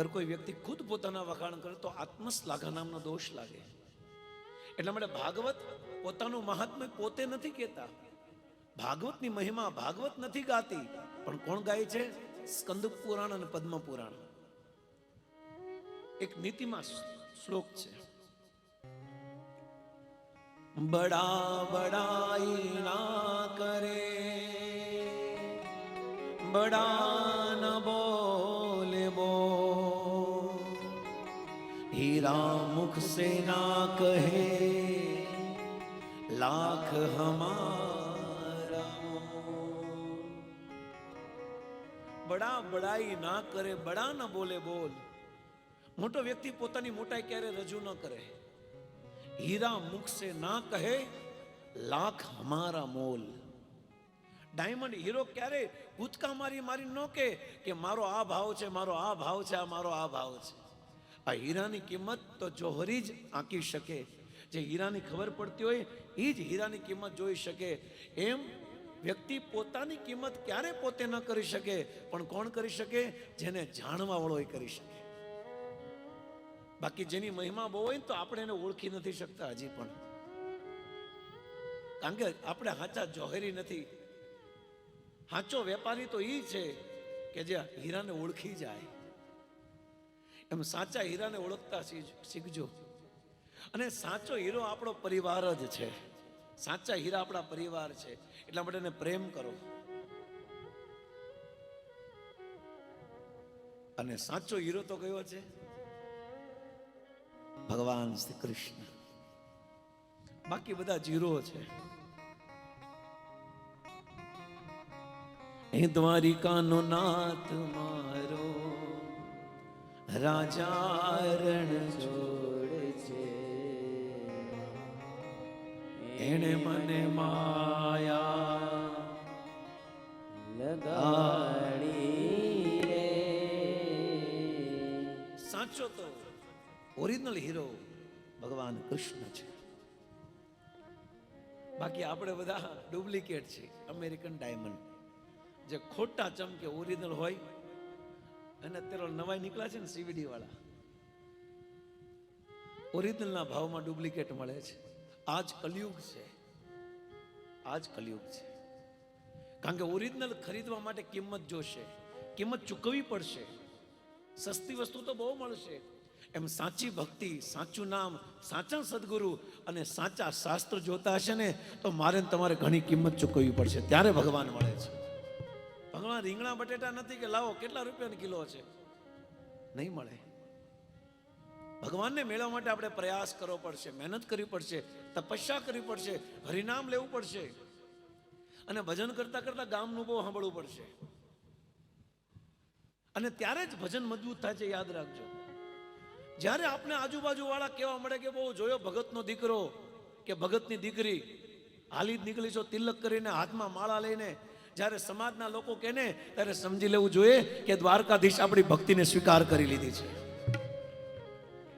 અગર કોઈ વ્યક્તિ ખુદ પોતાના વખાણ કરે તો આત્મશ્લાઘા નામનો દોષ લાગે. એટલા માટે ભાગવત પોતાનું મહાત્મ્ય પોતે નથી કહેતા. ભાગવતની મહિમા ભાગવત નથી ગાતી, પણ કોણ ગાય છે? સ્કંદ પુરાણ અને પદ્મ પુરાણ. એક નીતિમાં શ્લોક છે. બડા બડાઈ ના કરે, બડા હીરા मुख से ना कहे, लाख हमारा बड़ा बड़ाई ना करे, बड़ा ન બોલે બોલ મોટો વ્યક્તિ પોતાની મોટાઈ ક્યારે રજૂ ન કરે હીરા મુખ સે ના કહે લાખ હમારા મોલ ડાયમંડ હીરો ક્યારે કૂદકા મારી મારી ન કે મારો આ ભાવ છે મારો આ ભાવ છે આ મારો આ ભાવ છે આ હીરાની કિંમત તો જોહરી જ આંકી શકે. જે હીરાની ખબર પડતી હોય એ જ હીરાની કિંમત જોઈ શકે. એમ વ્યક્તિ પોતાની કિંમત ક્યારે પોતે ન કરી શકે, પણ કોણ કરી શકે? જેને જાણવા વાળો એ કરી શકે. બાકી જેની મહિમા બહુ હોય તો આપણે એને ઓળખી નથી શકતા હજી પણ. કારણ કે આપણે સાચા જોહરી નથી. સાચો વેપારી તો એ છે કે જે હીરાને ઓળખી જાય. એમ સાચા હીરાને ઓળખતા શીખજો. અને સાચો હીરો આપણો પરિવાર જ છે. સાચા હીરા આપણા પરિવાર છે. એટલા માટે એને પ્રેમ કરો. અને સાચો હીરો તો કયો છે? ભગવાન શ્રી કૃષ્ણ. બાકી બધા જીરો છે. એ દ્વારિકાનો નાથ મારો. રાજા રણ છોડ છે. એણે મને માયા લગાડી સાચો તો ઓરિજિનલ હીરો ભગવાન કૃષ્ણ છે. બાકી આપણે બધા ડુપ્લિકેટ છે અમેરિકન ડાયમંડ. જે ખોટા ચમકે ઓરિજિનલ હોય અને અત્યારે નવાઈ નીકળ્યા છે ને સીવીડી વાળા. ઓરિજિનલના ભાવમાં ડુપ્લિકેટ મળે છે. આજ કલયુગ છે. આજ કલયુગ છે. કારણ કે ઓરિજિનલ ખરીદવા માટે કિંમત જોશે. કિંમત ચૂકવવી પડશે. સસ્તી વસ્તુ તો બહુ મળશે. એમ સાચી ભક્તિ, સાચું નામ, સાચા સદગુરુ અને સાચા શાસ્ત્ર જોતા હશે ને, તો મારે તમારે ઘણી કિંમત ચૂકવવી પડશે. ત્યારે ભગવાન મળે છે. ભગવાન રીંગણા બટેટા નથી કે લાવો, કેટલા રૂપિયાનો કિલો છે? નહીં મળે. ભગવાનને મેળવવા માટે આપણે પ્રયાસ કરવો પડશે, મહેનત કરવી પડશે, તપસ્યા કરવી પડશે, હરિનામ લેવું પડશે. અને ભજન કરતા કરતા ગામનું બહુ સાંભળવું પડશે. અને ત્યારે જ ભજન મજબૂત થાય છે, યાદ રાખજો. જ્યારે આપણે આજુબાજુ વાળા કહેવા મળે કે, બહુ જોયો ભગતનો દીકરો, કે, ભગતની દીકરી હાલી જ નીકળી છો, તિલક કરીને હાથમાં માળા લઈને જ્યારે સમાજના લોકો કહે ને ત્યારે સમજી લેવું જોઈએ કે દ્વારકાધીશ આપણી ભક્તિને સ્વીકાર કરી લીધી છે.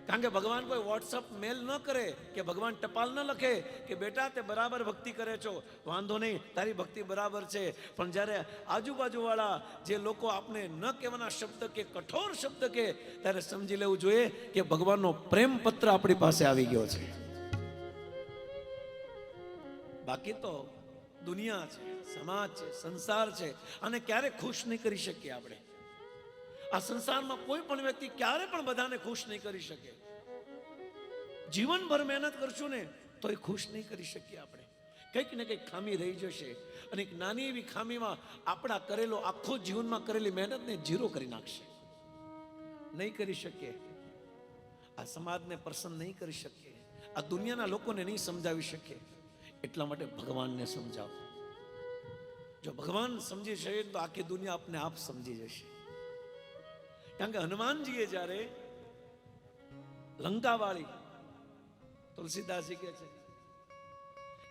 કારણ કે ભગવાન કોઈ વોટ્સઅપ મેલ ન કરે, કે ભગવાન ટપાલ ન લખે, કે બેટા તે બરાબર ભક્તિ કરે છો, વાંધો નહીં, તારી ભક્તિ બરાબર છે. પણ જ્યારે આજુબાજુવાળા જે લોકો આપને ન કહેવાના શબ્દ કે, કઠોર શબ્દ કે, ત્યારે સમજી લેવું જોઈએ કે ભગવાનનો પ્રેમ પત્ર આપણી પાસે આવી ગયો છે. બાકી તો દુનિયા છે, સમાજ છે, સંસાર છે. અને ક્યારે ખુશ નહીં કરી શકીએ આપણે? આ સંસારમાં કોઈ પણ વ્યક્તિ ક્યારે પણ બધાને ખુશ નહીં કરી શકે. જીવનભર મહેનત કરશું ને તો એ ખુશ નહીં કરી શકીએ આપણે. કંઈક ને કંઈક ખામી રહી જશે. અને એક નાની એવી ખામીમાં આપણા કરેલો, આખો જીવનમાં કરેલી મહેનતને જીરો કરી નાખશે. નહીં કરી શકીએ. આ સમાજને પ્રસન્ન નહીં કરી શકીએ. આ દુનિયાના લોકોને નહીં સમજાવી શકીએ. એટલા માટે ભગવાનને સમજાવો. જો ભગવાન સમજી શકે તો આખી દુનિયા આપને આપ સમજી જશે. કારણ કે હનુમાનજીએ જ્યારે લંકાવાળી તુલસીદાસજી કે છે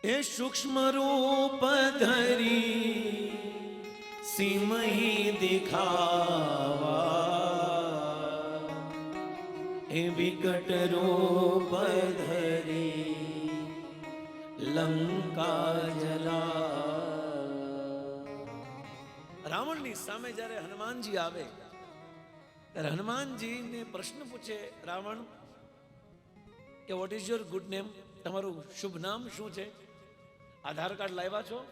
એ સૂક્ષ્મ રૂપ ધરી સિમહી દેખાવા એ વિકટ રૂપ ધરી લંકા જલા. રાવણની સામે જ્યારે હનુમાનજી આવે, ત્યારે હનુમાનજીને પ્રશ્ન પૂછે રાવણ કે what is your good name તમારું શુભ નામ શું છે? આધાર કાર્ડ લાવ્યા છો?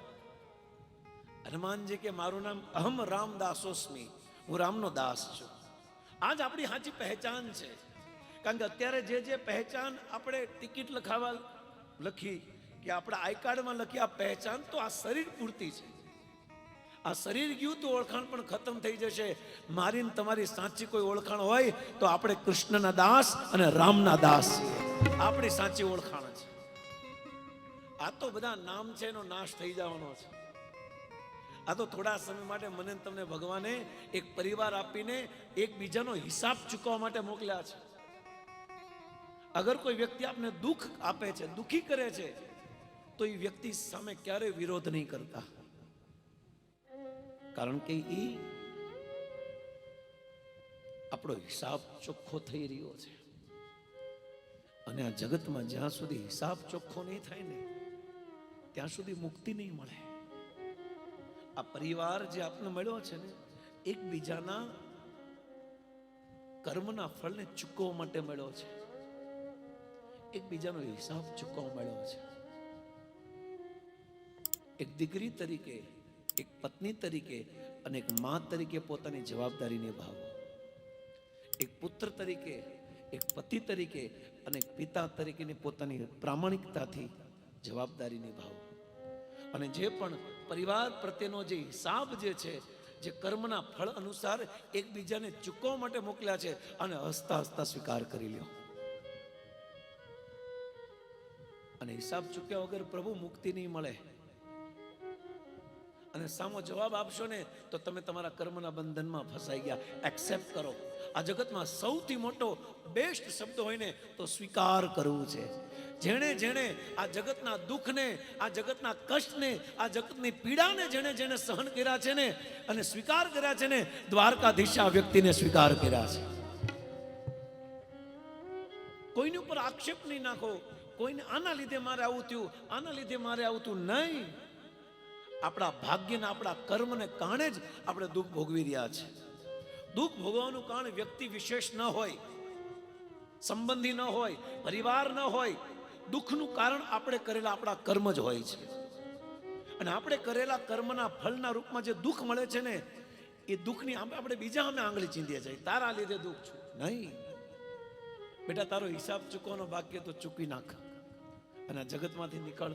હનુમાનજી કે, મારું નામ અહમ રામદાસોસ્મી હું રામનો દાસ છું. આજ આપણી સાચી પહેચાન છે. કારણ કે અત્યારે જે જે પહેચાન આપણે ટિકિટ લખાવા લખી કે આપણા આઈ કાર્ડમાં લખી આ પહેચાન તો આ શરીર પૂરતી છે. આ શરીર ગયું તો ઓળખાણ પણ ખતમ થઈ જશે. મારી ને તમારી સાચી કોઈ ઓળખાણ હોય તો આપણે કૃષ્ણના દાસ અને રામના દાસ. આપણી સાચી ઓળખાણ છે આ તો બધા નામ છે એનો નાશ થઈ જવાનો છે. આ તો થોડા સમય માટે મને તમને ભગવાને એક પરિવાર આપીને એકબીજાનો હિસાબ ચૂકવવા માટે મોકલ્યા છે. અગર કોઈ વ્યક્તિ આપને દુઃખ આપે છે, દુઃખી કરે છે તો એ વ્યક્તિ સામે ક્યારેય વિરોધ નહીં કરતા. કારણ કે એ આપણો હિસાબ ચોખ્ખો થઈ રહ્યો છે. અને આ જગતમાં જ્યાં સુધી હિસાબ ચોખ્ખો નહીં થાય ને, ત્યાં સુધી મુક્તિ નહીં મળે. આ પરિવાર જે આપને મળ્યો છે ને, એકબીજાના કર્મના ફળને ચૂકવવા માટે મળ્યો છે. એકબીજાનો હિસાબ ચૂકવવા મળ્યો છે. એક દીકરી તરીકે, એક પત્ની તરીકે અને એક મા તરીકે પોતાની જવાબદારી નિભાવો એક પુત્ર તરીકે, એક પતિ તરીકે અને એક પિતા તરીકેની પોતાની પ્રામાણિકતાથી જવાબદારી નિભાવો અને જે પણ પરિવાર પ્રત્યેનો જે હિસાબ જે છે, જે કર્મના ફળ અનુસાર એકબીજાને ચૂકવવા માટે મોકલ્યા છે, અને હસતા હસતા સ્વીકાર કરી લ્યો. અને હિસાબ ચૂક્યા વગર પ્રભુ મુક્તિ નહીં મળે. અને સામો જવાબ આપશો ને, તો તમે તમારા કર્મના બંધનમાં ફસાઈ ગયા. એક્સેપ્ટ કરો. આ જગતમાં સૌથી મોટો બેસ્ટ શબ્દ હોય ને, તો સ્વીકાર કરવું છે. જેણે જેણે આ જગતના દુઃખને, આ જગતના કષ્ટને, આ જગતની પીડાને જેણે જેણે સહન કર્યા છે ને, અને સ્વીકાર કર્યા છે ને, દ્વારકાધીશ આ વ્યક્તિને સ્વીકાર કર્યા છે. કોઈની ઉપર આક્ષેપ નહીં નાખો. કોઈને આના લીધે મારે આવું થયું, આના લીધે મારે આવું થયું નહીં. આપણા ભાગ્યના, આપણા કર્મને કારણે જ આપણે દુઃખ ભોગવી રહ્યા છે. દુઃખ ભોગવવાનું કારણ વ્યક્તિ વિશેષ ન હોય, સંબંધી ન હોય, પરિવાર ન હોય, દુઃખનું કારણ આપણે કરેલા આપણા કર્મ જ હોય છે. અને આપણે કરેલા કર્મના ફળના રૂપમાં જે દુઃખ મળે છે ને, એ દુઃખની આપણે બીજા અમે આંગળી ચીંધીએ છીએ. તારા લીધે દુઃખ છું. નહીં. બેટા, તારો હિસાબ ચૂકવાનો બાકી તો ચૂકી નાખ. અને જગતમાંથી નીકળ.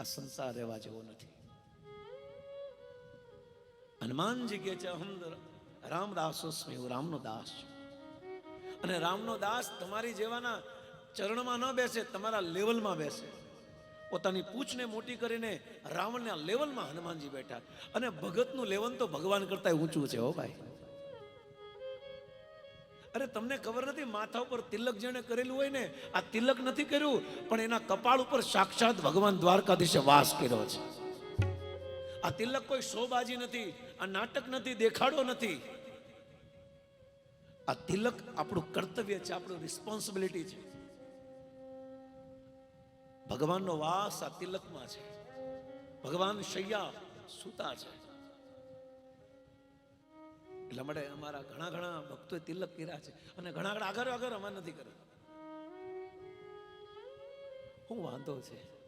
આ સંસાર રહેવા જેવો નથી. હનુમાનજી કહે છે હમ રામ સ્મી હું રામનો દાસ છું. અને રામનો દાસ તમારી જેવાના ચરણમાં ન બેસે, તમારા લેવલમાં બેસે. પોતાની પૂછને મોટી કરીને રાવણના લેવલમાં હનુમાનજી બેઠા. અને ભગતનું લેવલ તો ભગવાન કરતા ઊંચું છે હો ભાઈ. અરે, તમને ખબર નથી, માથા ઉપર તિલક જેણે કરેલું હોય ને, આ તિલક નથી કર્યું, પણ એના કપાળ ઉપર સાક્ષાત ભગવાન દ્વારકાધીશે વાસ કર્યો છે. આ તિલક કોઈ શોબાજી નથી, આ નાટક નથી, દેખાડો નથી. આ તિલક આપણું કર્તવ્ય છે, આપણું રિસ્પોન્સિબિલિટી છે. ભગવાનનો વાસ આ તિલકમાં છે. ભગવાન શૈયા સૂતા છે. એટલા માટે અમારા ઘણા ઘણા ભક્તોએ તિલક કર્યા છે અને ઘણા ઘણા આગળ આગળ અમારે નથી કર્યું. શું વાંધો છે.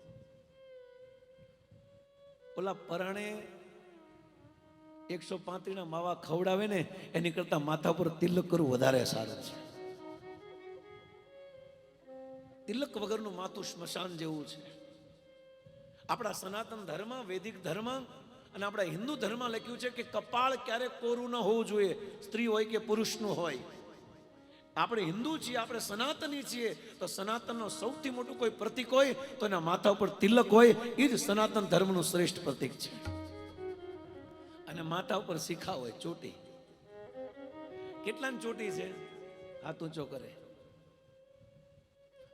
ઓલા પરાણે એકસો પાંત્રીના માવા ખવડાવે ને એની કરતા માથા પર તિલક કરવું વધારે સારું છે. તિલક વગરનું માથું સ્મશાન જેવું છે. આપણા સનાતન ધર્મ, વૈદિક ધર્મ અને આપણા હિન્દુ ધર્મમાં લખ્યું છે કે કપાળ ક્યારે કોરું ન હોવું જોઈએ, સ્ત્રી હોય કે પુરુષનું હોય. આપણે હિન્દુ છીએ, આપણે સનાતની છીએ, તો સનાતનનો સૌથી મોટું કોઈ પ્રતિક હોય, તો એના માથા ઉપર તિલક હોય, એ જ સનાતન ધર્મનું શ્રેષ્ઠ પ્રતિક છે. અને માથા ઉપર શિખા હોય, ચોટી. કેટલાની ચોટી છે? હાથ ઊંચો કરે.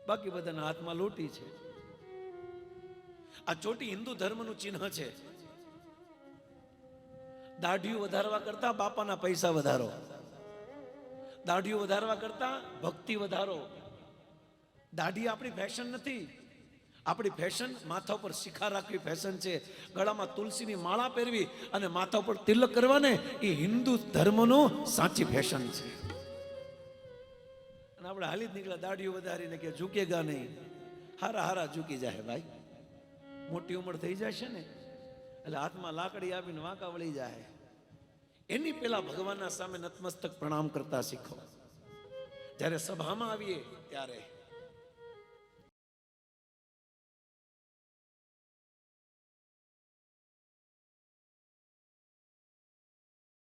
બાકી બધાના હાથમાં લોટી છે. આ ચોટી હિન્દુ ધર્મનું ચિહ્ન છે. દાઢીઓ વધારવા કરતા બાપાના પૈસા વધારો. દાઢીઓ વધારવા કરતા ભક્તિ વધારો. દાઢી આપણી ફેશન નથી. આપણી ફેશન માથા ઉપર શિખા રાખવી ફેશન છે. ગળામાં તુલસીની માળા પહેરવી અને માથા ઉપર તિલક કરવાને એ હિન્દુ ધર્મનું સાચી ફેશન છે. અને આપણે હાલી જ નીકળ્યા દાઢીઓ વધારીને કે ઝૂકેગા નહીં. હારા હારા ઝૂકી જાય ભાઈ. મોટી ઉંમર થઈ જશે ને. એટલે હાથમાં લાકડી આવીને વાંકા વળી જાય. એની પેલા ભગવાનના સામે નતમસ્તક પ્રણામ કરતા શીખો. જ્યારે સભામાં આવીએ ત્યારે